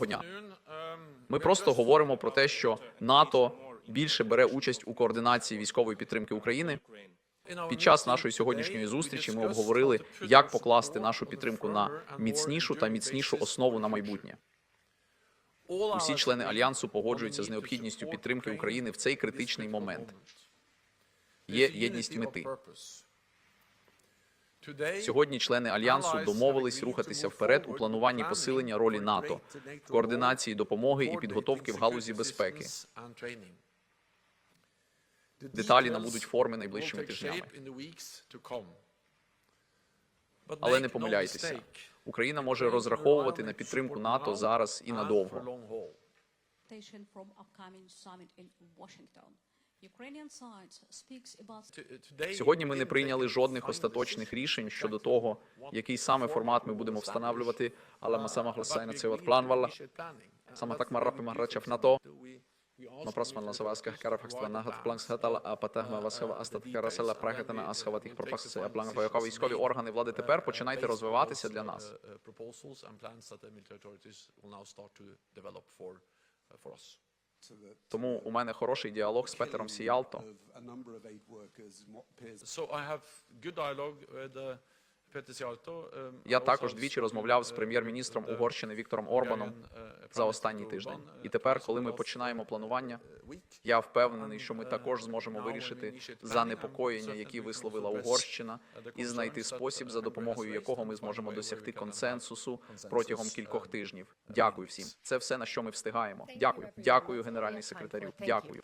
Доброго. Ми просто говоримо про те, що НАТО більше бере участь у координації військової підтримки України. Під час нашої сьогоднішньої зустрічі ми обговорили, як покласти нашу підтримку на міцнішу та міцнішу основу на майбутнє. Усі члени альянсу погоджуються з необхідністю підтримки України в цей критичний момент. Є єдність мети. Сьогодні члени альянсу домовились рухатися вперед у плануванні посилення ролі НАТО, координації допомоги і підготовки в галузі безпеки. Деталі набудуть форми найближчими тижнями. Але не помиляйтеся, Україна може розраховувати на підтримку НАТО зараз і надовго. Сьогодні ми не прийняли жодних остаточних рішень щодо того, який саме формат ми будемо встановлювати, але ми саме гласаємо на цей от план валла. Саме так марапи марачав НАТО. No prosmal na savázkách Karafakstva nahad plank shatala a patahma vasхава астат карасела прахетана асхава тих пропасися а вояка військові органи влади тепер починайте розвиватися для нас. proposals and plans that the military authorities will now start to develop for uh, for us. Тому у мене хороший діалог з Петером Сіялто. Uh. Um, Я також двічі розмовляв з uh, прем'єр-міністром uh, Угорщини Віктором Орбаном uh, за останній тиждень. І uh, тепер, коли ми починаємо uh, планування, я впевнений, що ми також uh, зможемо вирішити занепокоєння, які висловила Угорщина, uh, і знайти спосіб, uh, за допомогою якого ми зможемо досягти консенсусу протягом uh, кількох тижнів. Дякую всім. Це все на що ми встигаємо. Дякую, дякую, генеральний секретарю. for- thank you. Дякую.